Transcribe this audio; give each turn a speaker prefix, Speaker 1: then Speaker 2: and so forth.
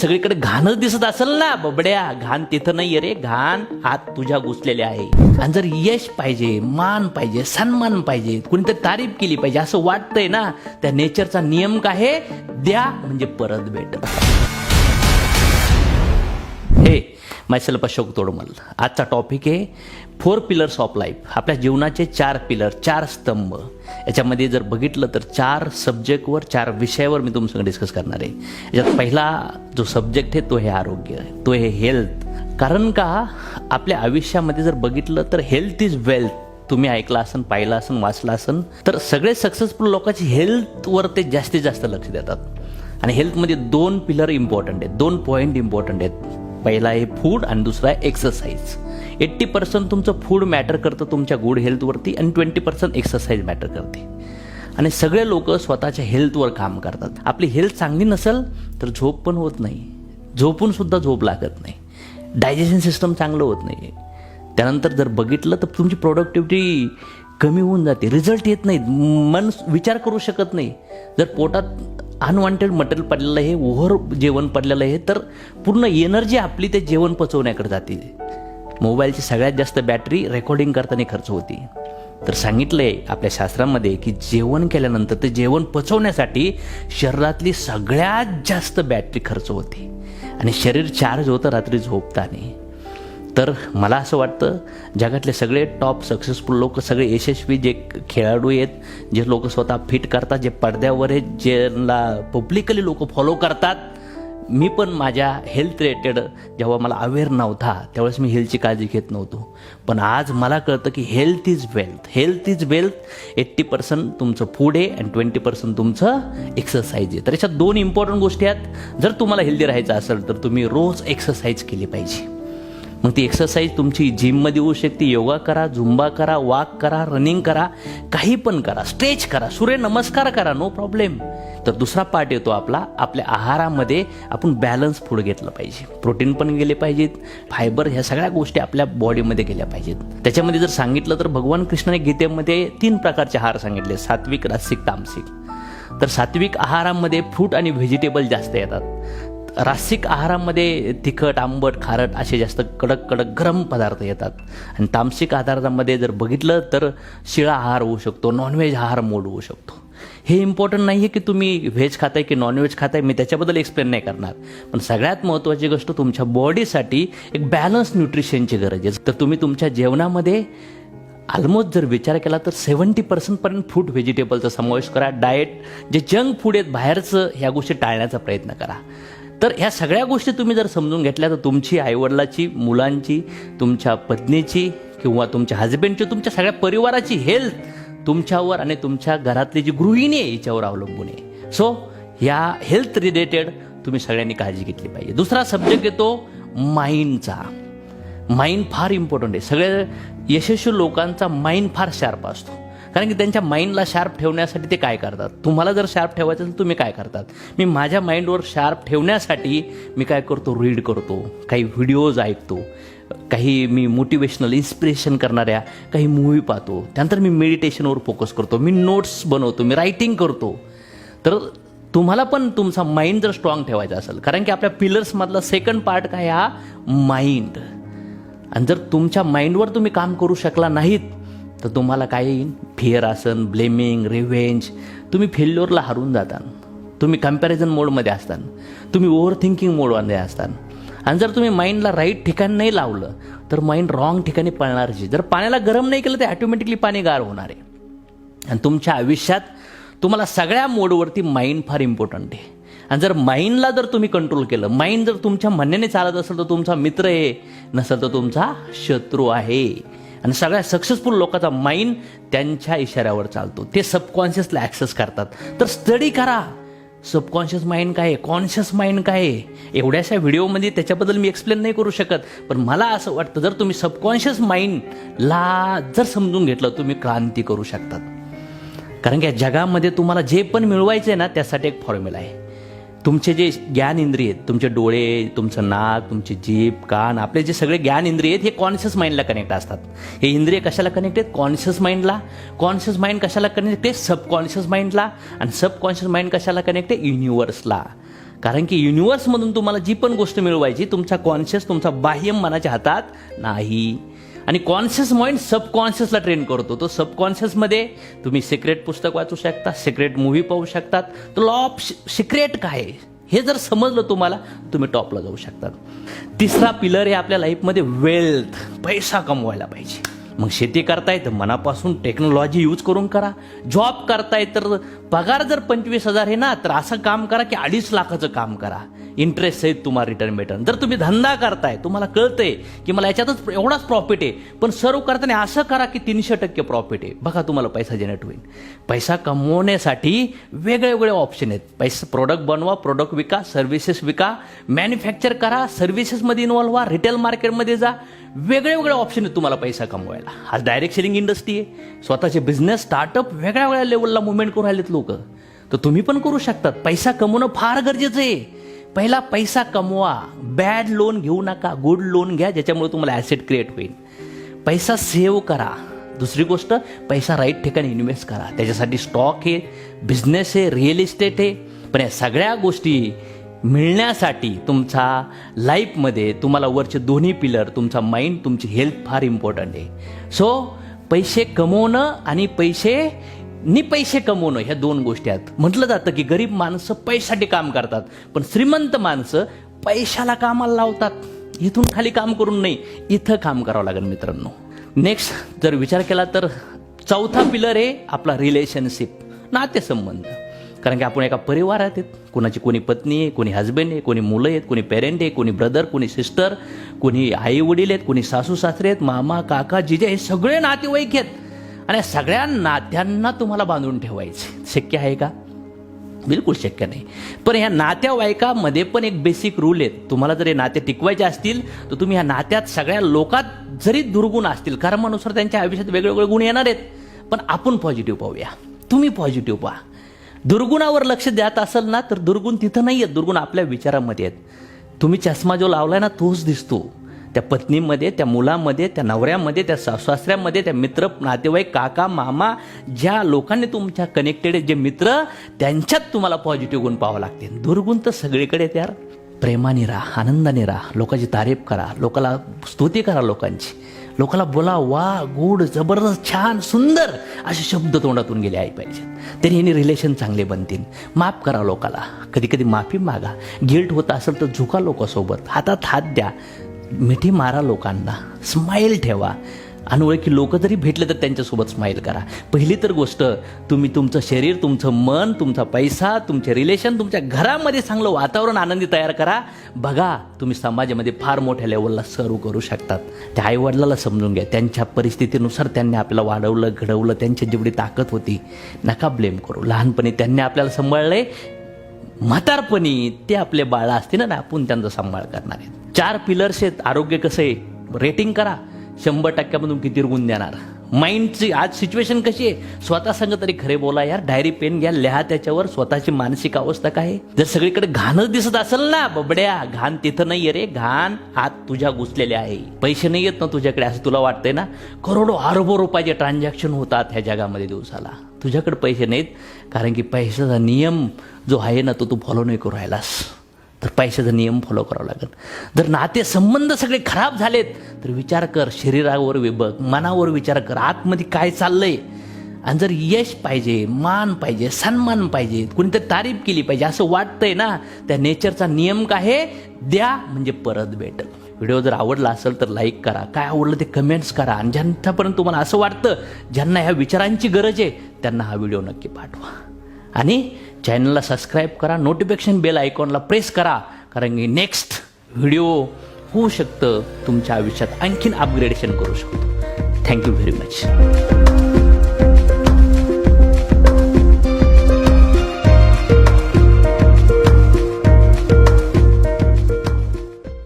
Speaker 1: सगळीकडे घाणच दिसत असेल ना बबड्या. घाण तिथं नाहीये रे घाण आत तुझ्या घुसलेले आहे. आणि जर यश पाहिजे मान पाहिजे सन्मान पाहिजे कोणीतरी तारीफ केली पाहिजे असं वाटतंय ना त्या नेचरचा नियम काय द्या म्हणजे परत भेट मायसेल्फ अशोक तोडमल. आजचा टॉपिक आहे फोर पिलर्स ऑफ लाईफ आपल्या जीवनाचे चार पिलर चार स्तंभ. याच्यामध्ये जर बघितलं तर चार सब्जेक्टवर चार विषयावर मी तुमच्याकडे डिस्कस करणार आहे. याच्यात पहिला जो सब्जेक्ट आहे तो हे आरोग्य आहे तो हे हेल्थ कारण का? आपल्या आयुष्यामध्ये जर बघितलं तर हेल्थ इज वेल्थ तुम्ही ऐकलं असन पाहिलं असन वाचलं असन तर सगळे सक्सेसफुल लोकांची हेल्थवर ते जास्तीत जास्त लक्ष देतात. आणि हेल्थमध्ये दोन पिलर इम्पॉर्टंट आहेत दोन पॉईंट इम्पॉर्टंट आहेत. पहिला आहे फूड आणि दुसरा आहे एक्सरसाइज एट्टी पर्सेंट तुमचं फूड मॅटर करतं तुमच्या गुड हेल्थवरती आणि ट्वेंटी पर्सेंट एक्सरसाइज मॅटर करते. आणि सगळे लोक स्वतःच्या हेल्थवर काम करतात. आपली हेल्थ चांगली नसेल तर झोप पण होत नाही. झोपून सुद्धा झोप लागत नाही. डायजेशन सिस्टम चांगलं होत नाही. त्यानंतर जर बघितलं तर तुमची प्रोडक्टिव्हिटी कमी होऊन जाते. रिझल्ट येत नाही मन विचार करू शकत नाही. जर पोटात अनवॉन्टेड मटेरियल पडलेलं आहे ओव्हर जेवण पडलेलं आहे तर पूर्ण एनर्जी आपली ते जेवण पचवण्याकडे जाते. मोबाईलची सगळ्यात जास्त बॅटरी रेकॉर्डिंग करताना खर्च होती. तर सांगितलं आहे आपल्या शास्त्रामध्ये की जेवण केल्यानंतर ते जेवण पचवण्यासाठी शरीरातली सगळ्यात जास्त बॅटरी खर्च होते. आणि शरीर चार्ज होतं रात्री झोपताना. तर मला असं वाटतं जगातले सगळे टॉप सक्सेसफुल लोक सगळे यशस्वी जे खेळाडू आहेत जे लोक स्वतः फिट करतात जे पडद्यावर आहेत ज्यांना पब्लिकली लोक फॉलो करतात मी पण माझ्या हेल्थ रिलेटेड जेव्हा मला अवेअर नव्हता त्यावेळेस मी हेल्थची काळजी घेत नव्हतो. पण आज मला कळतं की health is wealth health is wealth eighty percent तुमचं फूड आहे अँड ट्वेंटी पर्सेंट तुमचं एक्सरसाइज आहे. तर याच्यात दोन इम्पॉर्टंट गोष्टी आहेत. जर तुम्हाला हेल्दी राहायचं असेल तर तुम्ही रोज एक्सरसाइज केली पाहिजे. मग ती एक्सरसाइज तुमची जिममध्ये होऊ शकते. योगा करा झुंबा करा वॉक करा रनिंग करा काही पण करा. स्ट्रेच करा. सूर्य नमस्कार करा. नो प्रॉब्लेम तर दुसरा पार्ट येतो आपला. आपल्या आहारामध्ये आपण बॅलन्स फूड घेतलं पाहिजे. प्रोटीन पण गेले पाहिजेत. फायबर ह्या सगळ्या गोष्टी आपल्या बॉडीमध्ये गेल्या पाहिजेत. त्याच्यामध्ये जर सांगितलं तर भगवान कृष्णाने गीतेमध्ये तीन प्रकारचे आहार सांगितले. सात्विक रासिक तामसिक. तर सात्विक आहारामध्ये फ्रूट आणि व्हेजिटेबल जास्त येतात. रासिक आहारामध्ये तिखट आंबट खारट असे जास्त कडक कडक गरम पदार्थ येतात. आणि तामसिक आहारामध्ये जर बघितलं तर शिळा आहार होऊ शकतो नॉनव्हेज आहार मोड होऊ शकतो. हे इम्पॉर्टंट नाही आहे की तुम्ही व्हेज खाताय की नॉनव्हेज खाताय मी त्याच्याबद्दल एक्सप्लेन नाही करणार. पण सगळ्यात महत्त्वाची गोष्ट तुमच्या बॉडीसाठी एक बॅलन्स न्यूट्रिशनची गरज आहे. तर तुम्ही तुमच्या जेवणामध्ये ऑलमोस्ट जर विचार केला तर सेवन्टी पर्सेंटपर्यंत फ्रूट व्हेजिटेबलचा समावेश करा. डाएट जे जंक फूड आहेत बाहेरचं ह्या गोष्टी टाळण्याचा प्रयत्न करा. तर ह्या सगळ्या गोष्टी तुम्ही जर समजून घेतल्या तर तुमची आईवडिलाची मुलांची तुमच्या पत्नीची किंवा तुमच्या हजबंडची तुमच्या सगळ्या परिवाराची हेल्थ तुमच्यावर आणि तुमच्या घरातली जी गृहिणी आहे याच्यावर अवलंबून आहे. सो ह्या हेल्थ रिलेटेड तुम्ही सगळ्यांनी काळजी घेतली पाहिजे. दुसरा सब्जेक्ट येतो माइंडचा. माइंड फार इम्पॉर्टंट आहे. सगळ्या यशस्वी लोकांचा माइंड फार शार्प असतो. कारण की त्यांच्या माइंडला शार्प ठेवण्यासाठी ते काय करतात? तुम्हाला जर शार्प ठेवायचं असेल तुम्ही काय करतात? मी माझ्या माइंडवर शार्प ठेवण्यासाठी मी काय करतो? रीड करतो. काही व्हिडिओज ऐकतो. काही मी मोटिवेशनल इन्स्पिरेशन करणाऱ्या काही मूवी पाहतो. त्यानंतर मी मेडिटेशनवर फोकस करतो. मी नोट्स बनवतो. मी रायटिंग करतो. तर तुम्हाला पण तुमचा माइंड जर स्ट्रॉंग ठेवायचा असेल कारण की आपल्या पिलर्समधला सेकंड पार्ट काय हा माइंड आणि जर तुमच्या माइंडवर तुम्ही काम करू शकला नाहीत तर तुम्हाला काय येईल? फिअर आसन ब्लेमिंग रिव्हेंज तुम्ही फेल्युअरला हरून जाता तुम्ही कंपॅरिझन मोडमध्ये असता तुम्ही ओव्हर थिंकिंग मोडमध्ये असतान. आणि जर तुम्ही माइंडला राईट ठिकाण नाही लावलं तर माइंड रॉंग ठिकाणी पळणारची जर पाण्याला गरम नाही केलं तर ॲटोमॅटिकली पाणी गार होणार आहे. आणि तुमच्या आयुष्यात तुम्हाला सगळ्या मोडवरती माइंड फार इम्पॉर्टंट आहे. आणि जर माइंडला जर तुम्ही कंट्रोल केलं माइंड जर तुमच्या म्हणण्याने चालत असेल तर तुमचा मित्र आहे. नसेल तर तुमचा शत्रू आहे. आणि सगळ्या सक्सेसफुल लोकांचा माइंड त्यांच्या इशाऱ्यावर चालतो. ते सबकॉन्शियसला ॲक्सेस करतात. तर स्टडी करा. सबकॉन्शियस माइंड काय आहे? कॉन्शियस माइंड काय आहे? एवढ्याशा व्हिडिओमध्ये त्याच्याबद्दल मी एक्सप्लेन नाही करू शकत. पण मला असं वाटतं जर तुम्ही सबकॉन्शियस माइंडला जर समजून घेतलं तुम्ही क्रांती करू शकतात. कारण की या जगामध्ये तुम्हाला जे पण मिळवायचं आहे ना त्यासाठी एक फॉर्म्युला आहे. तुमचे जे ज्ञान इंद्रिय आहेत तुमचे डोळे तुमचं नाक तुमची जीभ कान आपले जे सगळे ज्ञान इंद्रिय आहेत हे कॉन्शियस माइंडला कनेक्ट असतात. हे इंद्रिय कशाला कनेक्ट आहेत? कॉन्शियस माइंडला कॉन्शियस माइंड कशाला कनेक्ट आहे? सबकॉन्शियस माइंडला आणि सबकॉन्शियस माइंड कशाला कनेक्ट आहे? युनिवर्सला कारण की युनिवर्समधून तुम्हाला जी पण गोष्ट मिळवायची तुमचा कॉन्शियस तुमचा बाह्य मनाच्या हातात नाही. आणि कॉन्शियस माइंड सबकॉन्शियसला ट्रेन करतो. तो सबकॉन्शियसमध्ये तुम्ही सिक्रेट पुस्तक वाचू शकता सिक्रेट मूव्ही पाहू शकतात. तर लॉ ऑफ सिक्रेट काय? आहे? हे जर समजलं तुम्हाला तुम्ही टॉपला जाऊ शकतात. तिसरा पिलर आहे आपल्या लाईफमध्ये वेल्थ पैसा कमवायला पाहिजे. मग शेती करताय तर मनापासून टेक्नॉलॉजी यूज करून करा. जॉब करताय तर पगार जर पंचवीस हजार आहे ना तर असं काम करा की अडीच लाखाचं काम करा. इंटरेस्ट सहित तुम्हाला रिटर्न भेटन. जर तुम्ही धंदा करताय तुम्हाला कळतंय की मला याच्यातच एवढाच प्रॉफिट आहे पण सर्व करताना असं करा की तीनशे टक्के प्रॉफिट आहे. बघा तुम्हाला पैसा जनरेट होईल. पैसा कमवण्यासाठी वेगळे वेगळे ऑप्शन आहेत. पैसा प्रोडक्ट बनवा प्रोडक्ट विका सर्व्हिसेस विका मॅन्युफॅक्चर करा सर्व्हिसेसमध्ये इन्व्हॉल्व व्हा रिटेल मार्केटमध्ये जा वेगळे वेगळे ऑप्शन आहेत तुम्हाला पैसा कमवायला. आज डायरेक्ट सेलिंग इंडस्ट्री आहे. स्वतःचे बिझनेस स्टार्टअप वेगळ्या वेगळ्या लेवलला मुवमेंट करून राहिलेत लोक. तर तुम्ही पण करू शकतात. पैसा कमवणं फार गरजेचं आहे. पहिला पैसा कमवा. बॅड लोन घेऊ नका. गुड लोन घ्या ज्याच्यामुळे तुम्हाला ॲसेट क्रिएट होईल. पैसा सेव्ह करा. दुसरी गोष्ट पैसा राईट ठिकाणी इन्व्हेस्ट करा. त्याच्यासाठी स्टॉक आहे बिझनेस आहे रिअल इस्टेट आहे. पण या सगळ्या गोष्टी मिळण्यासाठी तुमचा लाईफमध्ये तुम्हाला वरचे दोन्ही पिलर तुमचा माइंड तुमची हेल्थ फार इम्पॉर्टंट आहे. सो पैसे कमवणं आणि पैसे नि पैसे कमवणं ह्या दोन गोष्टी आहेत. म्हटलं जातं की गरीब माणसं पैशासाठी काम करतात पण श्रीमंत माणसं पैशाला कामाला लावतात. इथून खाली काम करून नाही इथं काम करावं लागेल मित्रांनो. नेक्स्ट जर विचार केला तर चौथा पिलर आहे आपला रिलेशनशिप नातेसंबंध. कारण की आपण एका परिवारात आहेत. कोणाची कोणी पत्नी आहे कोणी हजबंड आहे कोणी मुलं आहेत कोणी पेरेंट आहे कोणी ब्रदर कोणी सिस्टर कोणी आई वडील आहेत कोणी सासू सासरे आहेत मामा काका जिजे हे सगळे नातेवाईक आहेत. आणि या सगळ्या नात्यांना तुम्हाला बांधून ठेवायचे. शक्य आहे का? बिलकुल शक्य नाही. पण ह्या नात्यावाईकामध्ये पण एक बेसिक रूल आहेत. तुम्हाला जर हे नाते टिकवायचे असतील तर तुम्ही ह्या नात्यात सगळ्या लोकात जरी दुर्गुण असतील कर्मानुसार त्यांच्या आयुष्यात वेगवेगळे गुण येणार आहेत. पण आपण पॉझिटिव्ह पाहूया. तुम्ही पॉझिटिव्ह पहा. दुर्गुणावर लक्ष द्यात असेल ना तर दुर्गुण तिथं नाही आहेत दुर्गुण आपल्या विचारामध्ये आहेत. तुम्ही चष्मा जो लावलाय ना तोच दिसतो. त्या पत्नीमध्ये त्या मुलामध्ये त्या नवऱ्यामध्ये त्या सासऱ्यामध्ये त्या मित्र नातेवाईक काका मामा ज्या लोकांनी तुमच्या कनेक्टेड जे मित्र त्यांच्यात तुम्हाला पॉझिटिव्ह गुण पाहावं लागते दुर्गुण तर सगळीकडे त्यार प्रेमाने राहा आनंदाने राहा लोकांची तारीफ करा लोकाला स्तुती करा लोकांची. लोकाला बोला वा गुड जबरदस्त छान सुंदर असे शब्द तोंडातून गेले आई पाहिजेत. तरी ह्याने रिलेशन चांगले बनतील. माफ करा लोकाला. कधी कधी माफी मागा. गिल्ट होत असेल तर झुका लोकांसोबत. हातात हात द्या. मिठी मारा लोकांना. स्माईल ठेवा. अनोळखी लोक जरी भेटले तर त्यांच्यासोबत स्माईल करा. पहिली तर गोष्ट तुम्ही तुमचं शरीर तुमचं मन तुमचा पैसा तुमचे रिलेशन तुमच्या घरामध्ये चांगलं वातावरण आनंदी तयार करा. बघा तुम्ही समाजामध्ये फार मोठ्या लेवलला सर्व करू शकतात. त्या आईवडिलाला समजून घ्या. त्यांच्या परिस्थितीनुसार त्यांनी आपल्याला वाढवलं घडवलं त्यांची जेवढी ताकद होती नका ब्लेम करू. लहानपणी त्यांनी आपल्याला सांभाळले म्हातारपणी ते आपले बाळा असतील ना आपण त्यांचा सांभाळ करणार आहेत. चार पिलर्स आहेत. आरोग्य कसं आहे? रेटिंग करा. शंभर टक्क्यामधून किती गुण देणार? माइंडची आज सिच्युएशन कशी आहे? स्वतः सांग तरी खरे बोला यार. डायरी पेन घ्या लिहा त्याच्यावर. स्वतःची मानसिक अवस्था काय जर सगळीकडे घाणच दिसत असेल ना बबड्या. घाण तिथं नाही रे. घाण आत तुझ्या घुसलेले आहे. पैसे नाही येत ना तुझ्याकडे असं तुला वाटतंय ना? करोडो अरबो रुपयाचे ट्रान्झॅक्शन होतात ह्या जगामध्ये दिवसाला. तुझ्याकडे पैसे नाहीत कारण की पैशाचा नियम जो आहे ना तो तू फॉलो नाही करू राहिलास. तर पैशाचा नियम फॉलो करावा लागेल. जर नाते संबंध सगळे खराब झालेत तर विचार कर शरीरावर विबक मनावर विचार कर आतमध्ये काय चाललंय? आणि जर यश पाहिजे मान पाहिजे सन्मान पाहिजे कोणीतरी तारीफ केली पाहिजे असं वाटतंय ना त्या नेचरचा नियम काय आहे? द्या म्हणजे परत भेटल व्हिडिओ जर आवडला असेल तर लाईक करा. काय आवडलं ते कमेंट्स करा. आणि ज्यांच्यापर्यंत तुम्हाला असं वाटतं ज्यांना ह्या विचारांची गरज आहे त्यांना हा व्हिडिओ नक्की पाठवा. आणि चॅनलला सबस्क्राईब करा नोटिफिकेशन बेल आयकॉनला प्रेस करा कारण की नेक्स्ट व्हिडिओ होऊ शकतं तुमच्या आयुष्यात आणखीन अपग्रेडेशन करू शकतो. Thank you very much